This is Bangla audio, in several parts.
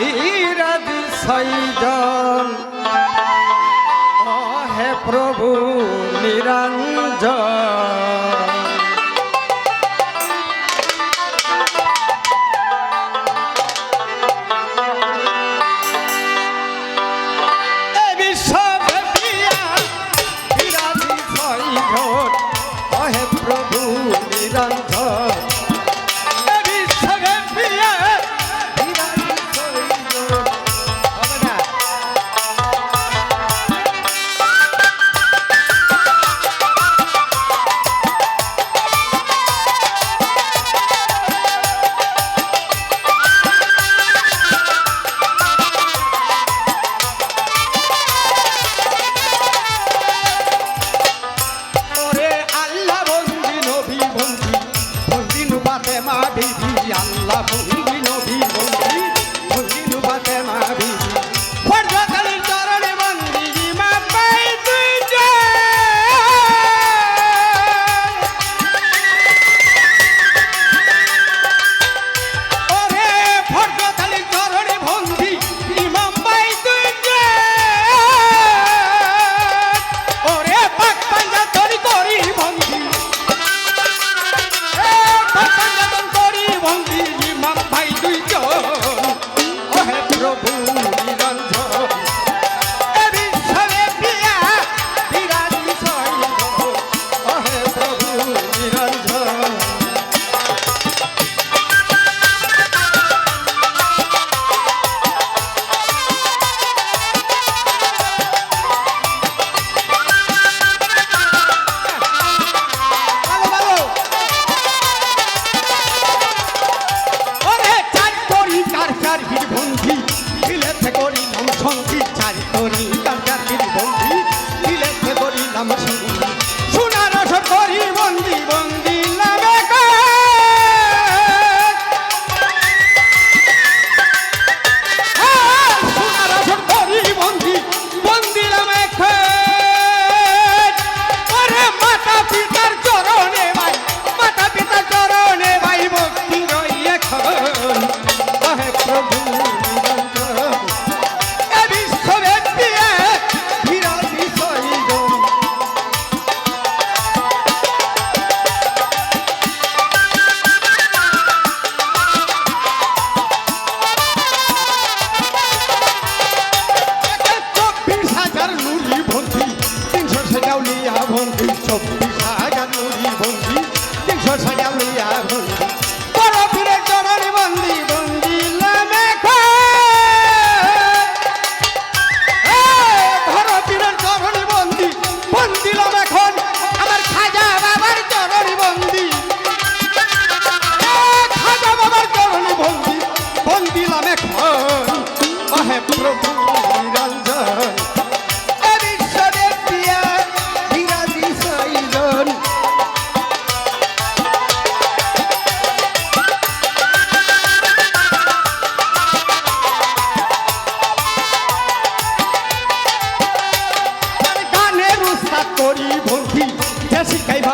ইরাদি সৈজন হে প্রভু নিরঞ্জন।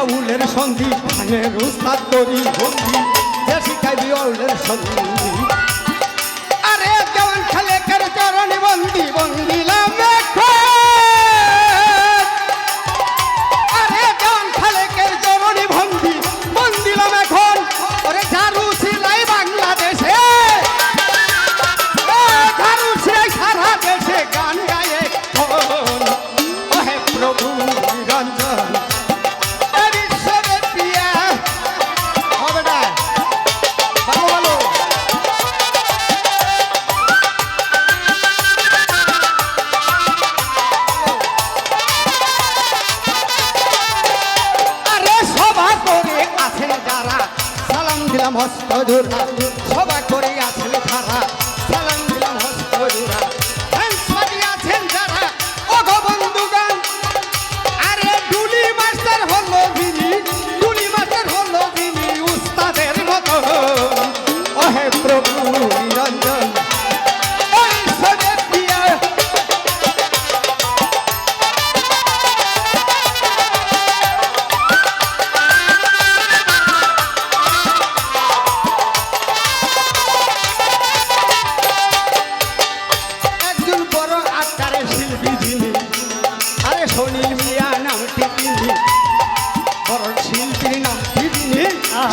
বাউলের সঙ্গী ধানের উস্তাদ তরি ভঙ্গি যে শিখাইবি বাউলের সন্ধি মস্ত জোড়া সবাই করে আসলে খারাপ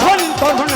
সন্তরণ